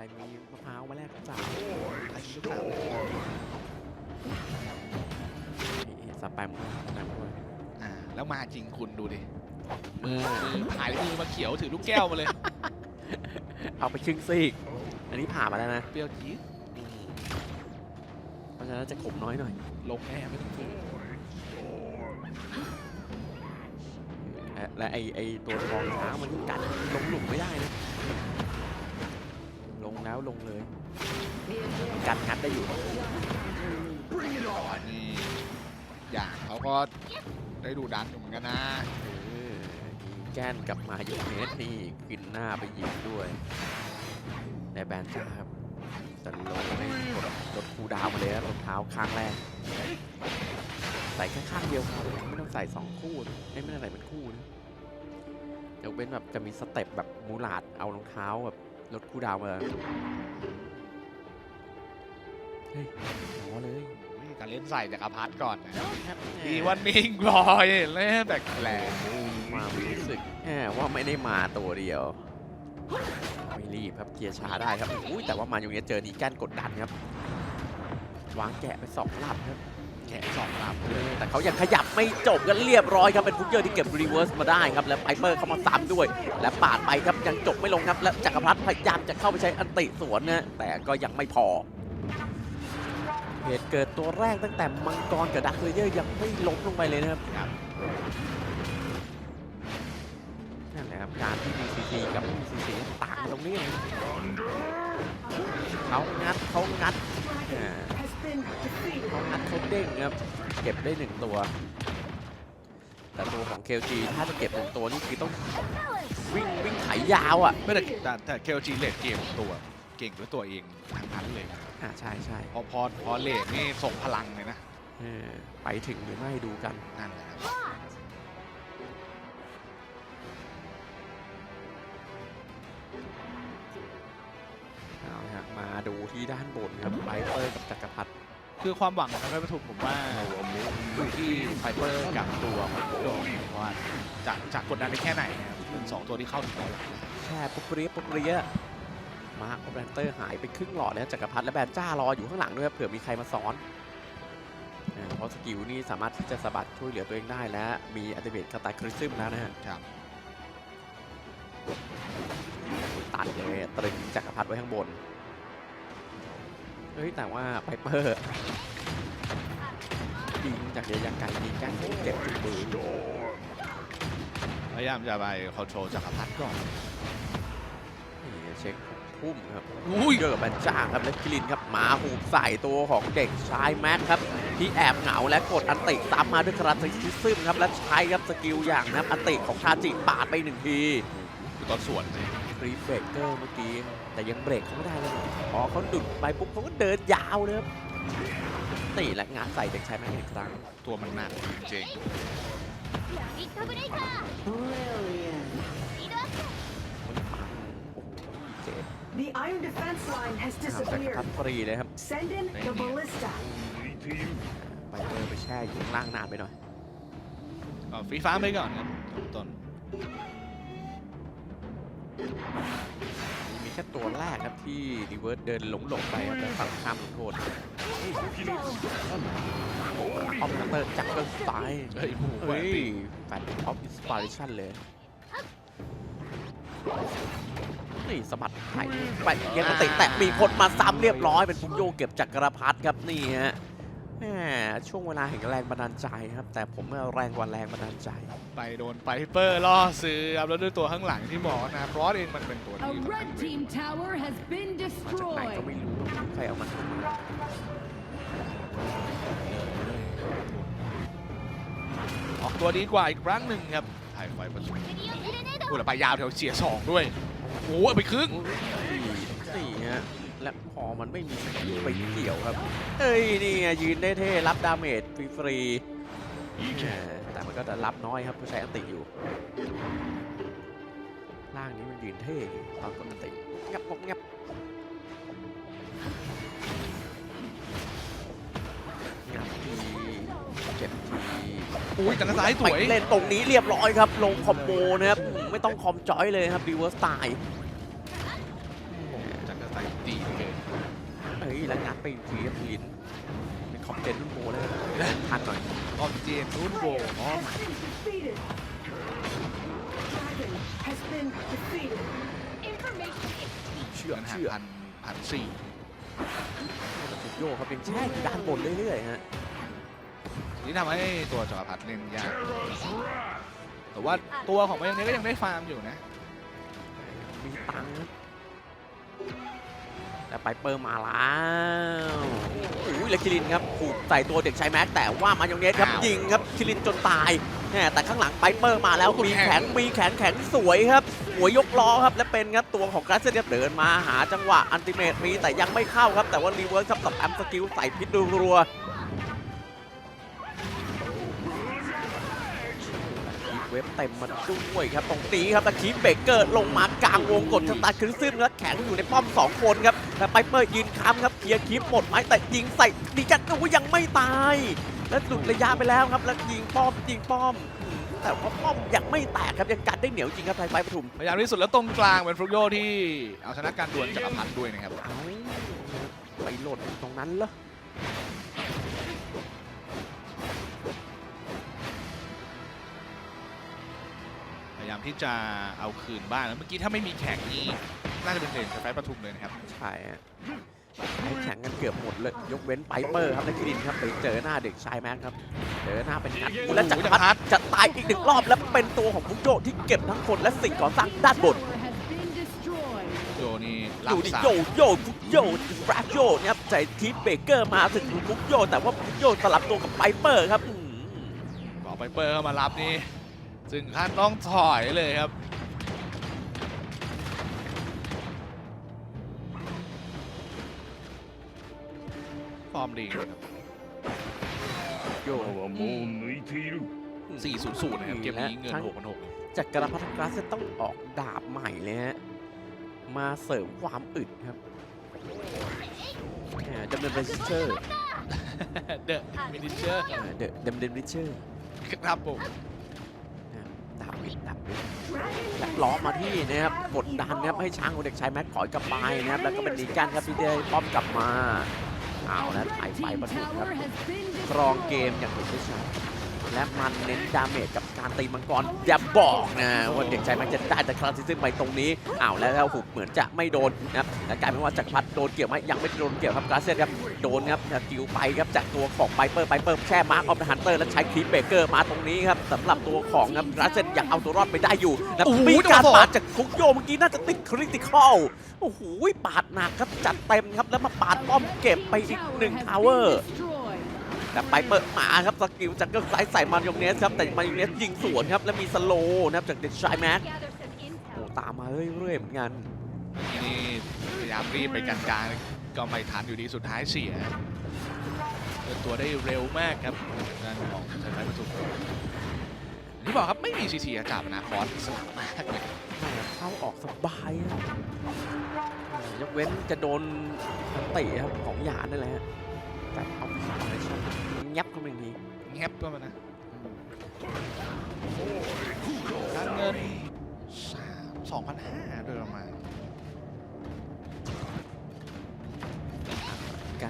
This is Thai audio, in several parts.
รมีมะพร้าวมาแลกกับสาวใครมีลูกสาวนี่สแปมสแปมด้วยอ่าแล้วมาจริงคุณดูดิมือมือหายมือมาเขียวถือลูกแก้วมาเลย เอาไปครึ่งซีก อันนี้ผ่ามาแล้วนะ เปรี้ยวจี๊ดอืมเพราะฉะนั้นจะขมน้อยหน่อย ลงแน่ไม่ต้องพูดและและไอไอตัวทองช้างมันกัดลงหลุมไม่ได้นะ ลงแล้วลงเลยกัดงัดได้อยู่ก่อนนี่อย่างเขาก็ได้ดูดันอยู่เหมือนกันนะเออยิงแก้นกับมาอยู่เนสนี่กินหน้าไปยิงด้วย ในแบนจ้าครับสันโลไม่กดกดคูลดาวน์มาเลยนะรองเท้าข้างแรก ใส่แค่ข้างเดียวครับไม่ต้องใส่สองคู่นะไม่ไม่ต้องใส่เป็นคู่นะยกเว้นแบบจะมีสเต็ปแบบมูลาดเอารองเท้าแบบ ลดคูลดาวน์มาเฮ้ยหมอเลยอุ้ยการเล่นใส่จักรพรรดิก่อนนะแทบดีวันนิ่งบอยเล่นแต่แหลกมารู้สึกแหมว่าไม่ได้มาตัวเดียว ไม่รีบครับเกียร์ช้าได้ครับอุ้ยแต่ว่ามาอยู่เนี้ยเจอดีแกนกดดันครับ วางแกะไปสองลำครับ แขนสองลำเออแต่เขายังขยับไม่จบกันเรียบร้อยครับ เป็นฟุกเยอร์ที่เก็บรีเวิร์สมาได้ครับ แล้วไพเปอร์เข้ามาซ้ำด้วย และปาดไปครับยังจบไม่ลงครับ และจักรพรรดิพยายามจะเข้าไปใช้อันติสวนนะแต่ก็ยังไม่พอเหตุเกิดตัวแรกตั้งแต่มังกรกับดักเลเยอร์ยังไม่ล้มลงไปเลยนะครับนั่นแหละครับการที่ BCC กับไม่ BCC ต่างตรงนี้เองเขางัดเขางัด ขางัดเขาเด้งครับ เก็บได้หนึ่งตัว แต่ตัวของ KLG ถ้าจะเก็บหนึ่งตัวนี่คือต้องวิ่งวิ่งไถยาวอะไม่แต่แต่แต่เคลจีเลดเกมตัวเก่งด้วยตัวเองทั้งนั้นเลยนะอ่าใช่ใช่พอพอพอเลดนี่ส่งพลังเลยนะเออไปถึงหรือไม่ดูกัน นั่นแหละครับเอาละฮะมาดูที่ด้านบนครับไบเปอร์กับจักรพรรดิ คือความหวังของนักปทุมผมว่าอยู่ที่ไฟเบอร์กับตัวมันโดนว่าจะจะกกดดันได้แค่ไหนนะครับหนึ่งสองตัวที่เข้าถึงแช่ปุ๊บเปรี้ยปุ๊บเปรี้ยมาร์คแบนเตอร์หายไปครึ่งหลอดแล้วจักรพรรดิและแบนจ้ารออยู่ข้างหลังด้วยครับเผื่อมีใครมาซ้อนเพราะสกิลนี่สามารถที่จะสะบัดช่วยเหลือตัวเองได้และมีอัลติเมทคาตาคริซึมแล้วนะฮะครับตัดเลยตรึงจักรพรรดิไว้ข้างบน ฮ้ย แต่ว่าไพเปอร์ยิงจากระยะไกลยิงแกล้งเจ็บจุดมือพยายามจะไปคอนโทรลจักรพรรดิก่อนนี่เช็คพุ่มครับอุ้ยเจอกับแบนจ้าครับและคิรินครับหมาหูบใส่ตัวของเด็กชายแม็กครับ ที่แอบเหงาและกดอันติตามมาด้วยคาราติซึมครับและใช้ครับสกิลอย่างนะครับอันติของทาจิปาดไปหนึ่งทีคือตอนสวนเลยฟรีเบรกเกอร์เมื่อกี้ แต่ยังเบรกเขาไม่ได้เลยพอเขาดุดไปปุ๊บเขาก็เดินยาวเลยนี่แหละงานใส่เด็กชายแม่อีกครั้งตัวมันหนักจริงครับฟรีเลยครับไปเออไปแช่อยู่ล่างนานไปหน่อยฟรีฟ้าไปก่อนครับต้น ค่ตัวแรกครับที่ดีเวิร์ดเดินหลงหลงไปครับแล้วฝั่งข้ามลงโทษออฟเตอร์จักรสไตล์เฮ้ยหเฮ้ยแฟนออฟอินสปิเรชันเลยนี่สะบัดไถ่ไปยังกระติแต่มีคนมาซ้ำเรียบร้อยเป็นฟุกโยเก็บจักรพัดครับนี่ฮะ แมช่วงเวลาแห่งแรงบันดาลใจครับ แต่ผมเมื่อแรงกว่าแรงบันดาลใจ ไปโดนไปเปอร์ล่อซื้อครับแล้วด้วยตัวข้างหลังที่หมอกนะรอสเองมันเป็นตัวที่มาจากไหนก็ไม่รู้ใครเอามาทออกตัวดีกว่าอีกครั้งหนึ่งครับถ่ายไฟประตูโอ้แลไปยาวแถวเสียสองด้วยโอ้โหไปครึ่งสี่ฮะ และพอมันไม่มีสกิลไปเกี่ยวครับ เอ้ยนี่ไงยืนได้เท่รับดาเมจฟรีๆแหมแต่มันก็จะรับน้อยครับเพราะใช้อันติอยู่ล่างนี้มันยืนเท่อยู่ตอนกดอันติงับงับงับงับทีเจ็บทีอุ้ยแต่ละซ้ายสวยไปเล่นตรงนี้เรียบร้อยครับ ลงคอมโบนะครับอืมไม่ต้องคอมจอยเลยครับรีเวิร์สไตล์ จากกระแต ไปดีเลย เฮ้ย แล้วงัดไปอีกทีครับลินเป็นคอมเจนรุ่นโบเลยทันหน่อยออมเจนรุ่นโบ Has been defeated. Dragon has been defeated. Information is เชื่อมันห่างเชื่อพันพันสี่สุดโยกครับยังแช่อยู่ด้านบนเรื่อยๆฮะนี่ทำให้ตัวจักรพรรดิเล่นยากแต่ว่าตัวของมันยังนี้ก็ยังได้ฟาร์มอยู่นะ มีตังค์ ครับแต่ไปเปิร์มาแล้วโอ้ยแล้วคิรินครับผูกใส่ตัวเด็กชายแม็กแต่ว่ามายองเนสครับอ้าวยิงครับคิรินจนตายแหม่แต่ข้างหลังไปเปอร์มาแล้วโอ้โหมีแข็แข็งงมีแข็งแข็งสวยครับหัวยกล้อครับและเป็นครับตัวของกราเซนครับเดินมาหาจังหวะอันติเมตมีแต่ยังไม่เข้าครับ แต่ว่ารีเวิร์สครับกับแอมสกิลใส่พิษรัวๆคีบเว็บเต็มมาด้วยครับตรงนี้ครับแล้วคีบเบเกอร์ลงมากลางวงกดชะตาคริสซึมแล้วแข็งอยู่ในป้อมสองคนครับ แต่ไปเปอร์ยืนค้ำครับเคลียร์คีบหมดไหมแต่ยิงใส่ดีกันโอ้ยยังไม่ตาย แล้วหลุดระยะไปแล้วครับ แล้วยิงป้อมยิงป้อมอืมแต่ว่าป้อมยังไม่แตกครับยังกัดได้เหนียวจริงครับไทยไฟปทุมพยายามที่สุดแล้วตรงกลางเป็นฟลุกโยที่เอาชนะการดวลจักรพรรดิด้วยนะครับเอาไปหล่นตรงนั้นเหรอพยายามที่จะเอาคืนบ้านแล้วเมื่อกี้ถ้าไม่มีแข่งนี้ น่าจะเป็นเด่นกับไฟปทุมเลยนะครับ ใช่ฮะให้แข่งกันเกือบหมดเลย ยกเว้นไปเปอร์ครับและคิรินครับไปเจอหน้าเด็กชายแม็กครับ เจอหน้าเป็นงัดและจักรพรรดิจะตายอีกหนึ่งรอบแล้วเป็นตัวของพุกโจที่เก็บทั้งคนและสิ่งก่อสร้างด้านบน has been destroyed. โยนี่อรับยู่ดิสามโยโยฟุกโยฟราโยเนี่ยครับใส่ทีมเบเกอร์มาถึงฟุกโยแต่ว่าฟุกโยสลับตัวกับไปเปอร์ครับอืมบอกไปเปอร์เข้ามารับนี่ถึงขั้นต้องถอยเลยครับ ฟอร์มดีครับ โย はもう抜いている400นะครับเกมนี้เงิน ทั้ง 6 6 0 จากกรพัฒกราสจะต้องออกดาบใหม่เลยฮะ มาเสริมความอึดครับแหมดำเนินริเชอร์ เดอะมินิเจอร์ เดอะดำเนินริเชอร์ ครับผม ดาบอึดดาบอึด Dragon และ has ล้อมาที่นะครับกดดันนะครับให้ช้างของเด็กชายแม็กถอยกลับไปนะครับแล้วก็เป็นดีกันครับที่ได้ป้อมกลับมา เอาแล้วถ่ายไฟประทุครับ has been ครองเกมอย่างเห็นได้ชัด และมันเน้นดาเมจกับการตีมังกรอย่าบอกนะว่าเด็กชายมันจะได้แต่คลาสซิซึมไปตรงนี้อ้าวแล้วหุบเหมือนจะไม่โดนนะครับและกลายเป็นว่าจักรพรรดิโดนเกี่ยวไหมยังไม่โดนเกี่ยวครับกราเซียนครับโดนครับสกิลไปครับจากตัวของไบเปอร์ไบเปอร์แช่มาร์คออฟฮันเตอร์และใช้คลิปเบเกอร์มาตรงนี้ครับสำหรับตัวของครับกราเซียนยังเอาตัวรอดไปได้อยู่นะมีการปาดจากคุกโยเมื่อกี้น่าจะติดคริติคอลโอ้โหปาดหนักครับจัดเต็มครับแล้วมาปาดป้อมเก็บไปอีกหนึ่งทาวเวอร์ destroyed. แต่ไปเปิดหมาครับสกิลจากเกิลไซส์ใส่มายองเนสครับแต่มายองเนสยิงสวนครับแล้วมีสโลว์นะครับจากเด็กชายแม็ก Gather some โอ้ intel. ตามมาเรื่อยๆเหมือนกันนี่พยายามรีบไปกันกลางก็ไม่ทันอยู่ดีสุดท้ายเสียเดินตัวได้เร็วมากครับด้านของชัยไทยประทุมอย่างที่บอกครับไม่มีซีทีจ่าปนาคอนสนามมากเลยเข้าออกสบายครับยกเว้นจะโดนอันติครับของหยาดนั่นแหละฮะ แต่เอาผ่านเลยใช่ไหมยับเข้าไปอีกทีแงบก็มานะการเงินสองพันห้าโดยประมาณ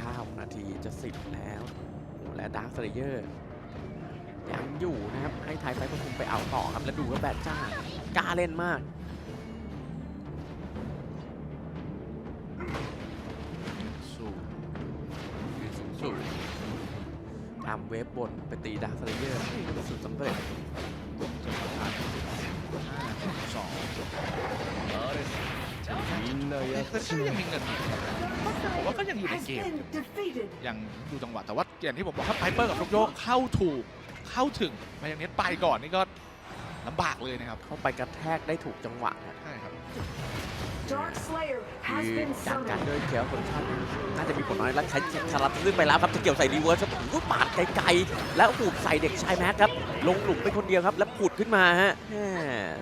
9นาทีจะ10แล้วโอ้และดาร์คสเลเยอร์ยังอยู่นะครับ ให้ไทยไฟประทุมไปเอาต่อครับ แล้วดูว่าแบทจ้ากล้าเล่นมาก เวฟบนไปตีดาร์คเลเยอร์สุดสำเร็จบวกจนผ่านห้าสองเออมีนเลยยังมีเงินผมว่าก็ยังอยู่ในเกมยังดูจังหวะแต่ว่าเกมที่ผมบอกถ้าไพเปอร์กับลูกโยกเข้าถูกเข้าถึงมาอย่างนี้ไปก่อนนี่ก็ลำบากเลยนะครับ เข้าไปกระแทกได้ถูกจังหวะใช่ครับ Dark Slayer คื has อ been จากการ summoned. ด้วยเคียวคนชาติน่าจะมีผลน้อยแล้วใช้คาราซึ่งไปแล้วครับจะเกี่ยวใส่รีเวิร์สครับโอ้โหปาดไกลๆแล้วหูบใส่เด็กชายแม็กครับลงหลุมไปคนเดียวครับแล้วผุดขึ้นมาฮะแหม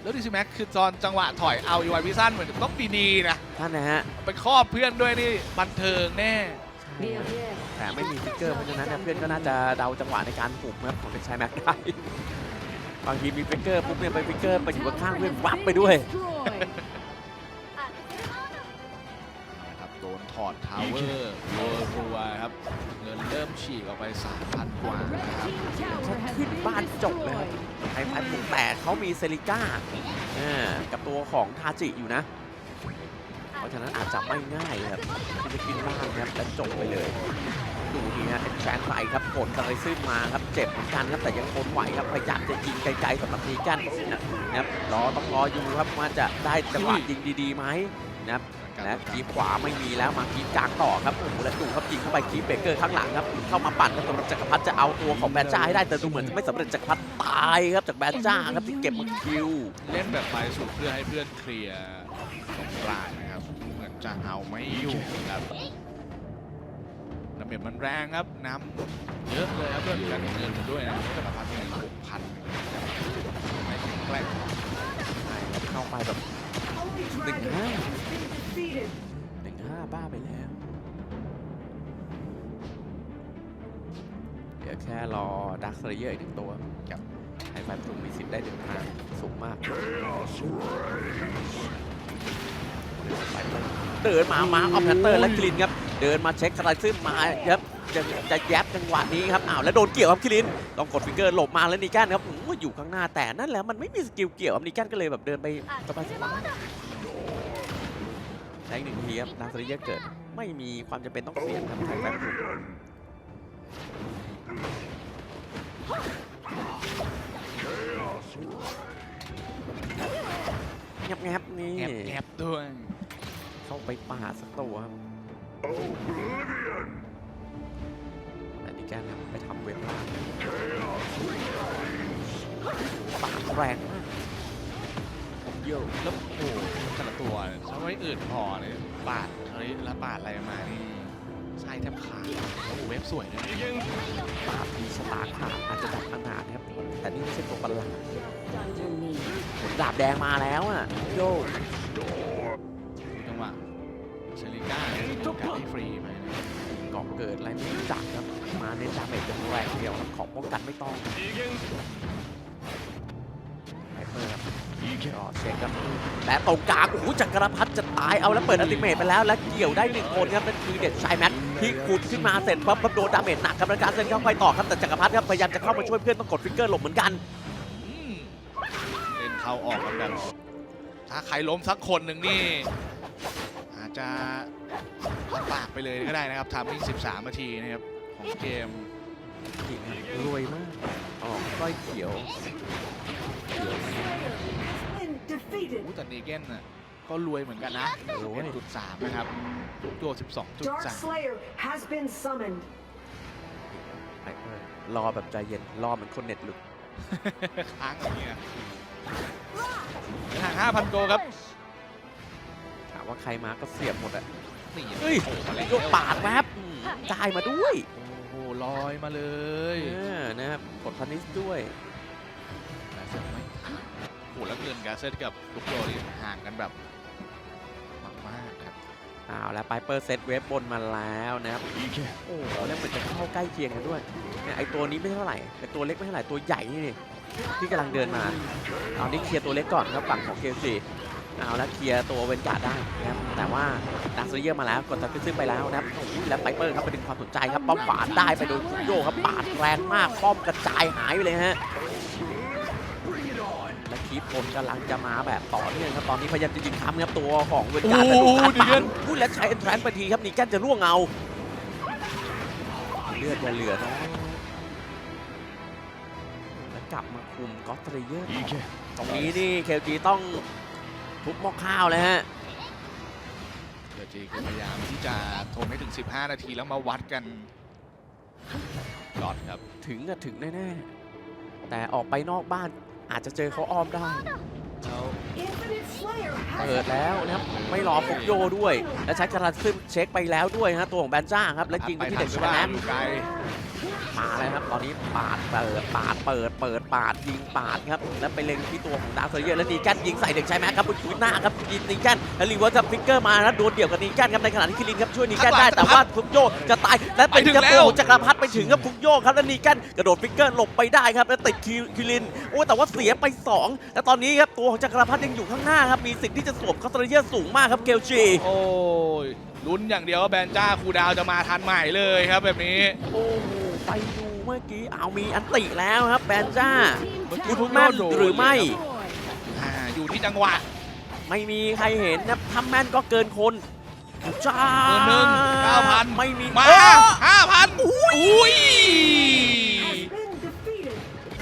แล้วดิซิแม็กคือตอนจังหวะถอยเอาอีวายวิสันเหมือนต้องดีๆนะท่านนะฮะไปครอบเพื่อนด้วยนี่บันเทิงแน่แต่ไม่มีฟิกเกอร์เพราะฉะนั้นเนี่ยเพื่อนก็น่าจะเดาจังหวะในการหุบครับของเด็กชายแม็กได้บางทีมีฟิกเกอร์ปุ๊บเนี่ยไปฟิกเกอร์ไปอยู่ข้างๆเพื่อนวับไปด้วย อร์ตทาวเวอร์รัวครับ เงินเริ่มฉีกออกไป 3,000 กว่านะครับ team tower has ขึ้นบ้านจบเลยครับไอ้พัดผมแต่เขามีเซริก้ากับตัวของทาจิอยู่นะ เพราะฉะนั้นอาจจะไม่ง่ายครับที่จะกินบ้านครับและจบไปเลยดูนี่ฮะเป็นแฟนไฟครับกดอะไรซึมมาครับเจ็บเหมือนกันครับแต่ยังทนไหวครับพยายามจะยิงไกลๆสำหรับนีกันนะนะครับรอต้องรออยู่ครับว่าจะได้จังหวะยิงดีๆไหม นะครับและคีบขวาไม่มีแล้วมาคีบกลางต่อครับโอ้โหและดูครับยิงเข้าไปคีบเบเกอร์ข้างหลังครับเข้ามาปั่นครับสำหรับจักรพัฒน์จะเอาตัวของแบนจ้าให้ได้แต่ดูเหมือนจะไม่สำเร็จจักรพัฒน์ตายครับจากแบนจ้าครับที่เก็บมาคิวเล่นแบบไปสุดเพื่อให้เพื่อนเคลียร์ตรงกลางนะครับเหมือนจะเอาไม่อยู่ครับดาเมจมันแรงครับน้ำเยอะเลยครับเพื่อนกันเงินด้วยนะจักรพัฒน์เงินหกพันไม่แข็งแกร่งเข้าไปแบบ Holy Big Dragon man. has been defeated. หนึ่งห้าบ้าไปแล้วเดี๋ยวแค่รอดักสเลเยอร์อีกหนึ่งตัวกับไฮไฟปรุงมีสิทธิ์ได้เดินทางสูงมากไปเลยเดินมามาออฟแพนเตอร์และกลินครับ เดินมาเช็คอะไรซึ่งมาครับจะจะแยบจังหวะนี้ครับอ้าวแล้วโดนเกี่ยวครับคิรินต้องกดฟิงเกอร์หลบมาแล้วนิกันครับอู้อยู่ข้างหน้าแต่นั่นแหละมันไม่มีสกิลเกี่ยวครับนิกันก็เลยแบบเดินไปสบายส บายและอีกหนึ่งทีครับดักสเลเยอร์เกิดไม่มีความจำเป็นต้องเสี่ยงครับไฮไฟปรุงแงบแงบๆนี่แอบแอบด้วยเข้าไปป่าดสักตัวครับแต่นี่แกนะไปทำเว็บล่างปาดแรงมากผมเยี่ยวแล้วโอ้โหแต่ละตัวเนี่ยถ้าไม่อื่นพอเลยปาดอะไรแล้วปาดอะไรมานี่ไส้แทบขาดโอ้โหเว็บสวยด้วยนะปาดมีสตาร์ขาดอาจจะดับอนาถครับ แต่นี่ไม่ใช่ตัวประหลาด Under me. ผมดาบแดงมาแล้วอะโยดูจังหวะเซริก้าเนี่ยโอกาสได้ฟรีไปนะเกาะเกิดอะไรไม่รู้จักครับมาเน้นดาเมจอย่างแรงเดียวครับของป้องกันไม่ต้องไฮเปอร์ครับก็ เช็คครับและตรงกลางโอ้โหจักรพัฒจะตายเอาแล้วเปิดอัลติเมทไปแล้วและเกี่ยวได้หนึ่งคนครับนั่นคือเด็ดชายแม็กที่ขุดขึ้นมาเสร็จปั๊บปั๊บโดนดาเมจหนักครับแล้วการเซ็นเข้าไปต่อครับแต่จักรพัฒครับพยายามจะเข้ามาช่วยเพื่อนต้องกดฟิกเกอร์หลบเหมือนกันเล่นเข้าออกกันแบบถ้าใครล้มสักคนหนึ่งนี่อาจจะลำบากไปเลยก็ได้นะครับทามมิ่ง13 นาทีนะครับของเกมรวยมากออกก้อยเขียวเขียว defeated. อู้แต่นีเกนน่ะก็รวยเหมือนกันนะรวยจุดสามนะครับโจ12จุด Dark สาม Slayer has been summoned. ไฮเปอร์รอแบบใจเย็น รอเหมือนคนเน็ตหลุดค้างอย่างเงี้ยห่าง5,000 โกครับ ถามว่าใครมาก็เสียบหมดอะนี่เฮ้ยโอ้โหอะไรยกปาดแวบอืมจ่ายมาด้วย โอ้โหลอยมาเลยเออนะครับกดพันิสด้วย หแล้วเงินกาเซตกับลูกโดนี่ห่างกันแบบมากๆครับเอาแล้วไปเปอร์เซตเวฟบนมาแล้วนะครับโอ้โหแล้วเหมือนจะเข้าใกล้เคียงกันด้วยเนี่ยไอตัวนี้ไม่เท่าไหร่ไอตัวเล็กไม่เท่าไหร่ตัวใหญ่นี่นี่ที่กำลังเดินมาเอานี่เคลียร์ตัวเล็กก่อนครับฝั่งของเคลซีเอาแล้วเคลียร์ตัวเวนการ์ดได้นะครับแต่ว่าดักเซเยอร์มาแล้วกดตัดขึ้นไปแล้วนะครับแล้วไปเปอร์ครับไปดึงความสนใจครับป้อมฝาดได้ไปโดนคุโยครับปาดแรงมากป้อมกระจายหายไปเลยฮะ คีปพลกำลังจะมาแบบต่อเนื่องครับตอนนี้พยายามจะยิงค้ำครับตัวของเวนการ์ดแต่ถูกการปาดพูดแล้วใช้เอ็นทรนไปทีครับนี่แกนจะล่วงเอาเลือดจะเหลือน้อยแล้วกลับมาคุมก็อตเตรเยอร์ตรงนี้นี่เคลจีต้องทุบหม้อข้าวเลยฮะเดี๋ยวจีพยายามที่จะทนให้ถึง 15 นาทีแล้วมาวัดกันหลอดครับ ถึงอะถึงแน่ๆแต่ออกไปนอกบ้าน อาจจะเจอเขาอ้อมได้แล้ว Infinite Slayer เปิด has แล้วนะครับไม่รอฟุกโยด้วย และใช้กระซึมเช็คไปแล้วด้วยฮะตัวของแบนจ้าครับ และยิงไปที่เด็กไปชทันนะ มาเลยครับ ตอนนี้ปาดเปิดปาดเปิดเปิดปาดยิงปาดครับ แล้วไปเล็งที่ตัวของดาวเซอร์เยอร์แล้วนีแกนยิงใส่เด็กชายแม็กครับบนชุดหน้าครับยิงนีแกนแล้วรีเวิร์สกับฟิกเกอร์มาแล้วโดนเดี่ยวกับนีแกนครับในขณะที่คิรินครับช่วยนีแกนได้แต่ว่าฟุกโยจะตายและไปถึงครับโอ้โหจักรพัฒน์ไปถึงครับฟุกโยครับแล้วนีแกนกระโดดฟิกเกอร์หลบไปได้ครับแล้วติดคิรินโอ้แต่ว่าเสียไปสองและตอนนี้ครับตัวของจักรพัฒน์ยังอยู่ข้างหน้าครับมีสิทธิ์ที่จะสวมคอสเตอร์เยอร์สูงมากครับเกลจีโอ้ยลุ้นอย่างเดียวว่าแบนจ้าครูดาวจะมาทันใหม่เลยครับแบบนี้โอ้โห ไปดูเมื่อกี้เอามีอันติแล้วครับแบนจ้า Team คุณ tower แม่นหรือไม่ destroyed. อ่าอยู่ที่จังหวะ ไม่มีใครเห็นนะถ้าแม่นก็เกินคนจ้าเบอร์หนึ่ง9,000ไม่มีมาเอ้อห้าพันอุ้ย Has been defeated.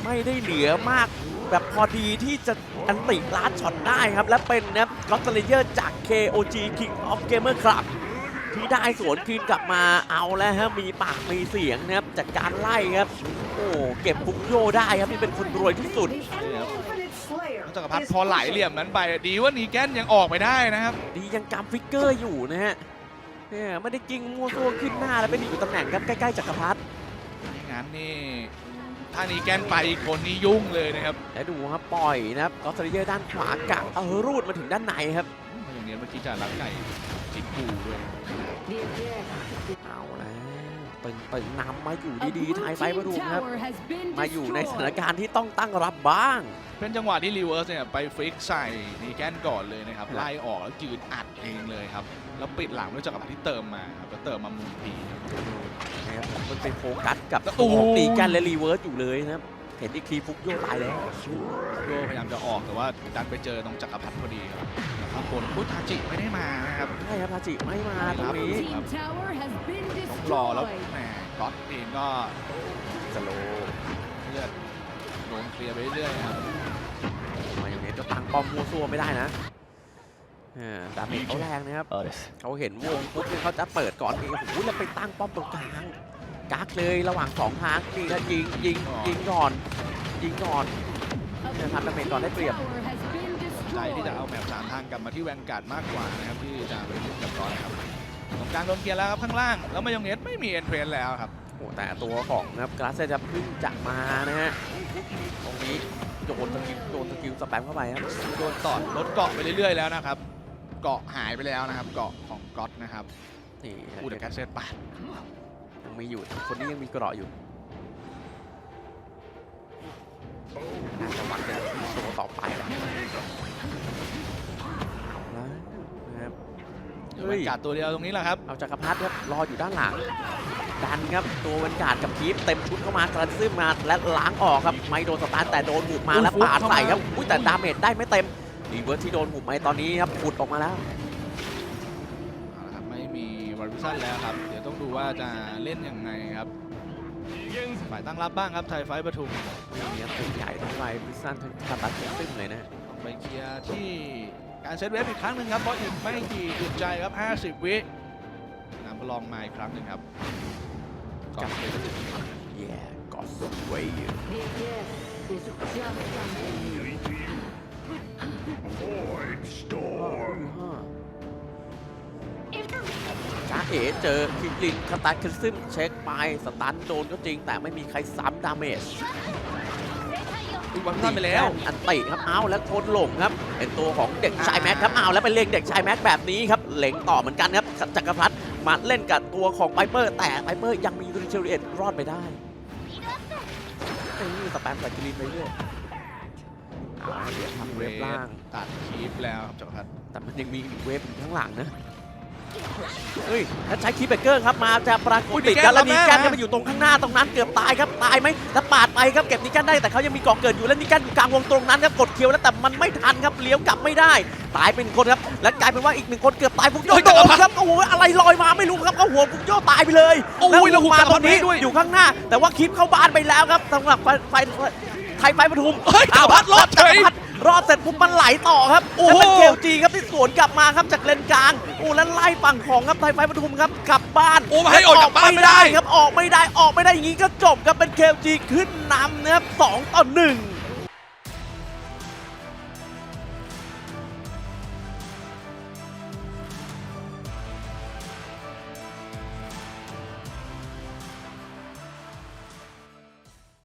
ไม่ได้เหลือมากแบบพอดีที่จะอันติลาดช็อตได้ครับ และเป็นนะก็อตเลเยอร์จาก KOG King of Gamer Club ที่ได้สวนคืนกลับมาเอาแล้วฮะมีปากมีเสียงนะครับจากการไล่ครับ โอ้เก็บฟุกโยได้ครับนี่เป็นคนรวยที่สุด The Infinite Slayer จักรพัฒ is พอไหลเหลี่ยมนั้นไป ดีว่านีแกนยังออกไปได้นะครับ ดียังกำฟิกเกอร์อยู่นะฮะเนี่ยไม่ได้กิ้งมั่วตัวขึ้นหน้าแล้วไปอยู่ตำแหน่งครับใกล้ๆจักรพรรดิไม่งั้นนี่ถ้านีแกนไปอีกคนนี้ยุ่งเลยนะครับแล้วดูครับปล่อยนะครับก็อตเลเยอร์ด้านขวากะเอารูดมาถึงด้านในครับอย่างนี้เมื่อกี้จะรับไก่ จิกกูด้วย the attack. เอาแล้วตึงตึงนำมาอยู่ A ดี blue ๆไทยไฟ team ประดุมครับ tower has been มาอยู่ในสถาน destroyed. การณ์ที่ต้องตั้งรับบ้าง เป็นจังหวะที่รีเวิร์สเนี่ยไปฟลิกใส่นีแกนก่อนเลยนะครับไล่ออกแล้วยืนอัดเองเลยครับ แล้วปิดหลังด้วยจักรพัฒที่เติมมาครับแล้วเติมมามุมพีนะครับมันไปโฟกัสกับแล้วตัวของโอ้ตีกันและรีเวิร์สอยู่เลยนะครับเห็นอีกทีฟุกโยตายแล้วโยพยายามจะออกแต่ว่าดันไปเจอตรงจักรพัฒพอดีครับแล้ว ข้างบนอุทาจิไม่ได้มานะครับ ใช่ครับทาจิไม่มาตรงนี้ Team ต้องรอแล้วแหมก๊อตเองก็สโลเลือดโดนเคลียร์ไปเรื่อยครับมาอย่างเนี้ก็ตังปอมมัวซัวไม่ได้นะเออดาเมจเขาแรงนะครับเขาเห็นวงปุ๊บเนี่ยเขาจะเปิดก่อนเองโอ้โหแล้วไปตั้งป้อมตรงกลางกักเลยระหว่างสองทางนี่ก็ยิงยิงยิงก่อน ยิงก่อน เนี่ยทำดาเมจก่อนได้เปรียบ A ครใจที่จะเอาแมปสาม กลับมาที่แวนการ์ดมากกว่านะครับที่จะไปลุกกับก๊อตครับตรงกลางโดนเคลียร์แล้วครับข้างล่าง แล้วมายองเนสไม่มีเอ็นเทรนแล้วครับโอ้แต่ตัวของนะครับกราสจะเพึ่งจะมานะฮะตรงนี้โดนสกิลโดนสกิลสแปมเข้าไปครับโดนตอดลดเกาะไปเรื่อยๆแล้วนะครับ เกาะหายไปแล้วนะครับ เกาะของก๊อตนะครับนี่อูดแคสเซตปาดยังมีอยู่คนนี้ยังมีเกราะอยู่น่าจะวัดกันที่ตัวต่อไปแล้วเอาละนะครับ แว เฮ้ยนการ์ดตัวเดียวตรงนี้แหละครับ เอาจักรพรรดิครับรออยู่ด้านหลัง ดันครับตัววันการ์ดกับคีฟเต็มชุดเข้ามากระซึมมาและล้างออกครับไม่โดนสตาร์ทแต่โดนบุกมาแล้วปาดใส่ครับอุ้ยแต่ดาเมจได้ไม่เต็มรีเวิร์สที่โดนบุกไปตอนนี้ครับขุดออกมาแล้วเอาละครับไม่มีวาริสันแล้วครับ เดี๋ยวต้องดูว่าจะเล่นยังไงครับ ฝ่ายตั้งรับบ้างครับไทยไฟท์ปทุมนี่ครับตัวใหญ่ทั้งไวพิซซันทั้งคาตัสทั้งซึมเลยนะต้องไปเคลียร์ที่ การเซตเวฟอีกครั้งหนึ่งครับเพราะอีกไม่กี่จุดใจครับ 50 วินำประลองมาอีกครั้งหนึ่งครับก่อนที่จะถึงแย่ก็สวยอยู่ The attack is just under. Void storm จ้าเอ๋เจอคิกลินคาตัสคซึมเช็คไป สตันโดนก็จริงแต่ไม่มีใครซ้ำดาเมจอุ้ย วันทันไปแล้ว อันติครับเอาแล้วทนหลงครับ เป็นตัวของเด็กชายแม็กครับเอาแล้วไปเล็งเด็กชายแม็กแบบนี้ครับเล็งต่อเหมือนกันครับจักรพรรดิมาเล่นกับตัวของไ i เปอร์ แต่ไ i เปอร์ยังมีริเชลเอ็ดรอดไปได้นี่สแปมใส่กิลินไปเรื่อยเอาเดี๋ยวทำเวฟล่างตัดคีฟแล้วครับจักรพัฒน์แต่มันยังมีอีกเวฟอยู่ข้างหลังนะ เฮ้ยแล้วใช้คีย์เบรกเกอร์ครับมาจะปรากฏติดกันแล้วนีแกนก็มาอยู่ตรงข้างหน้าตรงนั้นเกือบตายครับตายไหมแล้วปาดไปครับเก็บนีแกนได้แต่เขายังมีเกาะเกิดอยู่แล้วนีแกนอยู่กลางวงตรงนั้นครับกดเคียวแล้วแต่มันไม่ทันครับเลี้ยวกลับไม่ได้ตายเป็นคนครับและกลายเป็นว่าอีกหนึ่งคนเกือบตายฟุกโยโดนครับโอ้โหอะไรลอยมาไม่รู้ครับเอาหัวฟุกโยตายไปเลยโอ้ยแล้วหุบมาจักรตพัรฒงน์นี้ให้ด้วยอยู่ข้างหน้า แต่ว่าคลิปเข้าบ้านไปแล้วครับสำหรับไฟไฟไทยไฟปทุมเฮ้ยจักรพัฒน์รอดเฉยจัก รพรรดิรอดเสร็จปุ๊บมันไหลต่อครับโอ้โหแล้วเป็นเกลจีครับที่สวนกลับมาครับจากเลนกลางโอ้แล้วไล่ฝั่งของครับไทยไฟปทุมครับกลับบ้านโอ้มาให้ออกจากบ้านไม่ได้ครับออกไม่ได้ออกไม่ได้อย่างนี้ก็จบครับเป็นเคลจีขึ้นนำนะครับสองต่อหนึ่ง